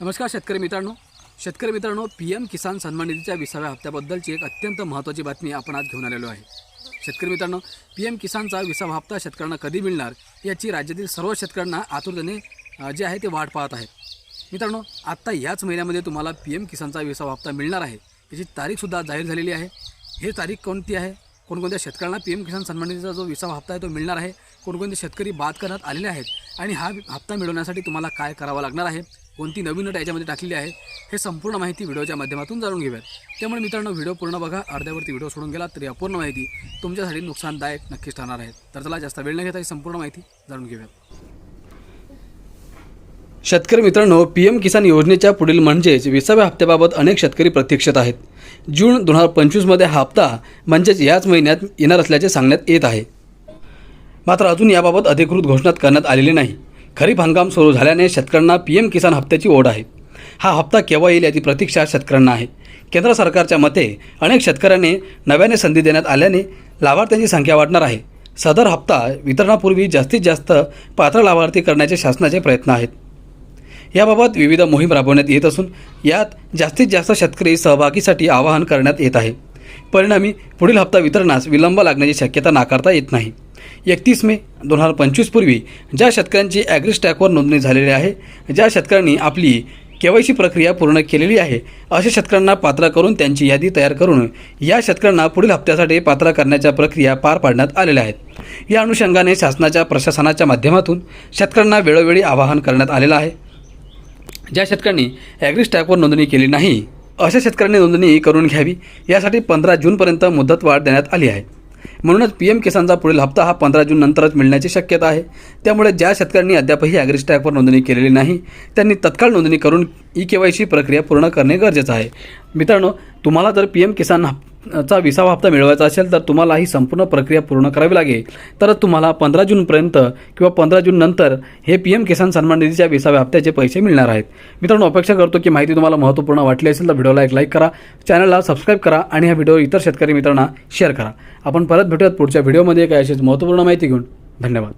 नमस्कार शेतकरी मित्रांनो. शेतकरी मित्रांनो पी एम किसान सन्मान निधीच्या विसाव्या हप्त्याबद्दलची एक अत्यंत महत्त्वाची बातमी आपण आज घेऊन आलेलो आहे. शेतकरी मित्रांनो पी एम किसानचा विसावा हप्ता शेतकऱ्यांना कधी मिळणार याची राज्यातील सर्व शेतकऱ्यांना आतुरतेने जे आहे ते वाट पाहत आहेत. मित्रांनो आत्ता याच महिन्यामध्ये तुम्हाला पी एम किसानचा विसावा हप्ता मिळणार आहे याची तारीखसुद्धा जाहीर झालेली आहे. हे तारीख कोणती आहे? कोणकोणत्या शेतकऱ्यांना पी एम किसान सन्मान निधीचा जो विसावा हप्ता आहे तो मिळणार आहे? कोणकोणते शेतकरी बाद करण्यात आलेले आहेत? आणि हा हप्ता मिळवण्यासाठी तुम्हाला काय करावं लागणार आहे? कोणती नवीन अट याच्यामध्ये टाकलेली आहे हे संपूर्ण माहिती व्हिडिओच्या माध्यमातून जाणून घेऊयात. त्यामुळे मित्रांनो व्हिडिओ पूर्ण बघा अर्ध्यावरती व्हिडिओ सोडून गेला तरी अपूर्ण माहिती तुमच्यासाठी नुकसानदायक नक्कीच ठरणार आहे. तर चला जास्त वेळ न घेता ही संपूर्ण माहिती जाणून घेऊयात. शेतकरी मित्रांनो पी एम किसान योजनेच्या पुढील म्हणजेच विसाव्या हप्त्याबाबत अनेक शेतकरी प्रतीक्षेत आहेत. जून दोन हजार पंचवीसमध्ये हा हप्ता म्हणजेच याच महिन्यात येणार असल्याचे सांगण्यात येत आहे. मात्र अजून याबाबत अधिकृत घोषणा करण्यात आलेली नाही. खरीप हंगाम सुरू झाल्याने शेतकऱ्यांना पी एम किसान हप्त्याची ओढ आहे. हा हप्ता केव्हा येईल याची प्रतीक्षा शेतकऱ्यांना आहे. केंद्र सरकारच्या मते अनेक शेतकऱ्यांनी नव्याने संधी देण्यात आल्याने लाभार्थ्यांची संख्या वाढणार आहे. सदर हप्ता वितरणापूर्वी जास्तीत जास्त पात्र लाभार्थी करण्याचे शासनाचे प्रयत्न आहेत. याबाबत विविध मोहीम राबवण्यात येत असून यात जास्तीत जास्त शेतकरी सहभागीसाठी आवाहन करण्यात येत आहे. परिणामी पुढील हप्ता वितरणास विलंब लागण्याची शक्यता नाकारता येत नाही. एकतीस मे दोन हजार पंचवीसपूर्वी ज्या शेतकऱ्यांची ॲग्रिस्टॅकवर नोंदणी झालेली आहे ज्या शेतकऱ्यांनी आपली केवायसी प्रक्रिया पूर्ण केलेली आहे अशा शेतकऱ्यांना पात्र करून त्यांची यादी तयार करून या शेतकऱ्यांना पुढील हप्त्यासाठी पात्र करण्याच्या प्रक्रिया पार पाडण्यात आलेल्या आहेत. या अनुषंगाने शासनाच्या प्रशासनाच्या माध्यमातून शेतकऱ्यांना वेळोवेळी आवाहन करण्यात आलेलं आहे. ज्या शेतकऱ्यांनी ॲग्रिस्टॅकवर नोंदणी केली नाही अशा शेतकऱ्यांनी नोंदणी करून घ्यावी यासाठी पंधरा जूनपर्यंत मुदतवाढ देण्यात आली आहे. म्हणूनच पी एम किसानचा पुढील हप्ता हा पंधरा जून नंतरच मिळण्याची शक्यता आहे. त्यामुळे ज्या शेतकऱ्यांनी अद्यापही ॲग्रिस्टॅगवर नोंदणी केलेली नाही त्यांनी तत्काळ नोंदणी करून ई के वाय सी प्रक्रिया पूर्ण करणे गरजेचं आहे. मित्रांनो तुम्हाला जर पी एम किसान चा विसावा हप्ता मिळवायचा असेल तर तुम्हाला ही संपूर्ण प्रक्रिया पूर्ण करावी लागेल. तरच तुम्हाला पंधरा जूनपर्यंत किंवा पंधरा जून नंतर हे पी एम किसान सन्मान निधीच्या विसाव्या हप्त्याचे पैसे मिळणार आहेत. मित्रांनो अपेक्षा करतो की माहिती तुम्हाला महत्त्वपूर्ण वाटली असेल तर व्हिडिओला एक लाईक करा चॅनलला सबस्क्राईब करा आणि हा व्हिडिओ इतर शेतकरी मित्रांना शेअर करा. आपण परत भेटूयात पुढच्या व्हिडिओमध्ये. काही अशीच महत्त्वपूर्ण माहिती घेऊन. धन्यवाद.